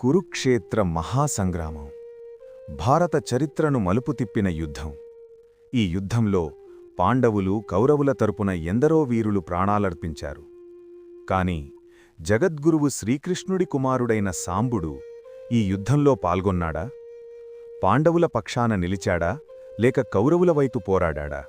కురుక్షేత్ర మహాసంగ్రామం. భారత చరిత్రను మలుపు తిప్పిన యుద్ధం. ఈ యుద్ధంలో పాండవులు కౌరవుల తరపున ఎందరో వీరులు ప్రాణాలర్పించారు. కాని జగద్గురువు శ్రీకృష్ణుడి కుమారుడైన సాంబుడు ఈ యుద్ధంలో పాల్గొన్నాడా? పాండవుల పక్షాన నిలిచాడా? లేక కౌరవుల వైపు పోరాడా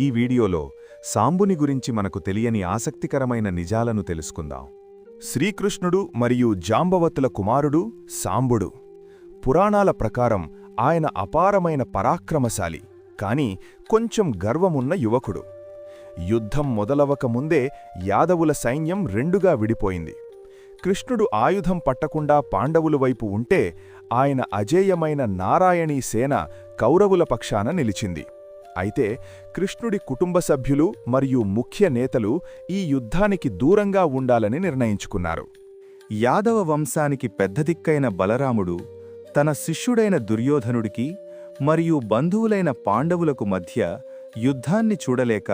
ఈ వీడియోలో సాంబుని గురించి మనకు తెలియని ఆసక్తికరమైన నిజాలను తెలుసుకుందాం. శ్రీకృష్ణుడు మరియు జాంబవతుల కుమారుడు సాంబుడు. పురాణాల ప్రకారం ఆయన అపారమైన పరాక్రమశాలి కాని కొంచెం గర్వమున్న యువకుడు. యుద్ధం మొదలవక ముందే యాదవుల సైన్యం రెండుగా విడిపోయింది. కృష్ణుడు ఆయుధం పట్టకుండా పాండవుల వైపు ఉంటే ఆయన అజేయమైన నారాయణీ సేన కౌరవుల పక్షాన నిలిచింది. అయితే కృష్ణుడి కుటుంబ సభ్యులు మరియు ముఖ్య నేతలు ఈ యుద్ధానికి దూరంగా ఉండాలని నిర్ణయించుకున్నారు. యాదవ వంశానికి పెద్ద దిక్కైన బలరాముడు తన శిష్యుడైన దుర్యోధనుడికి మరియు బంధువులైన పాండవులకు మధ్య యుద్ధాన్ని చూడలేక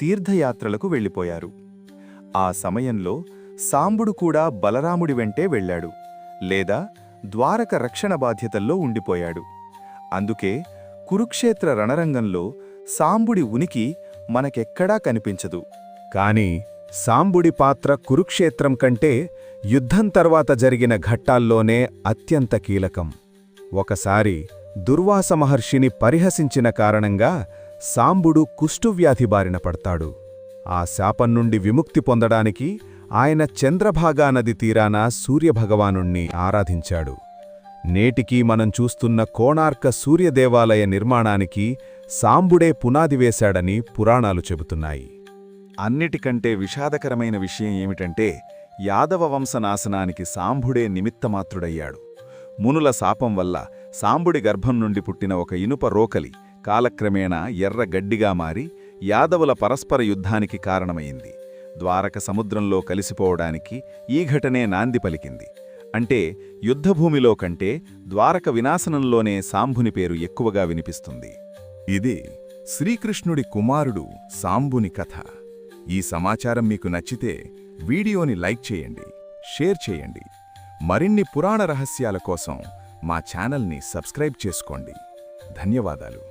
తీర్థయాత్రలకు వెళ్ళిపోయారు. ఆ సమయంలో సాంబుడు కూడా బలరాముడి వెంటే వెళ్ళాడు లేదా ద్వారక రక్షణ బాధ్యతల్లో ఉండిపోయాడు. అందుకే కురుక్షేత్ర రణరంగంలో సాంబుడి ఉనికి మనకెక్కడా కనిపించదు. కాని సాంబుడి పాత్ర కురుక్షేత్రం కంటే యుద్ధం తర్వాత జరిగిన ఘట్టాల్లోనే అత్యంత కీలకం. ఒకసారి దుర్వాస మహర్షిని పరిహసించిన కారణంగా సాంబుడు కుష్ఠువ్యాధి బారిన పడతాడు. ఆ శాపం నుండి విముక్తి పొందడానికి ఆయన చంద్రభాగా నది తీరాన సూర్యభగవానుణ్ణి ఆరాధించాడు. నేటికీ మనం చూస్తున్న కోణార్క సూర్యదేవాలయ నిర్మాణానికి సాంబుడే పునాది వేశాడని పురాణాలు చెబుతున్నాయి. అన్నిటికంటే విషాదకరమైన విషయం ఏమిటంటే యాదవ వంశనాశనానికి సాంబుడే నిమిత్తమాత్రుడయ్యాడు. మునుల శాపం వల్ల సాంబుడి గర్భం నుండి పుట్టిన ఒక ఇనుప రోకలి కాలక్రమేణా ఎర్ర గడ్డిగా మారి యాదవుల పరస్పర యుద్ధానికి కారణమైంది. ద్వారక సముద్రంలో కలిసిపోవడానికి ఈ ఘటనే నాంది పలికింది. అంటే యుద్ధభూమిలో కంటే ద్వారక వినాశనంలోనే సాంబుని పేరు ఎక్కువగా వినిపిస్తుంది. ఇది శ్రీకృష్ణుడి కుమారుడు సాంబుని కథ. ఈ సమాచారం మీకు నచ్చితే వీడియోని లైక్ చేయండి షేర్ చేయండి. మరిన్ని పురాణ రహస్యాల కోసం మా ఛానల్ని సబ్స్క్రైబ్ చేసుకోండి. ధన్యవాదాలు.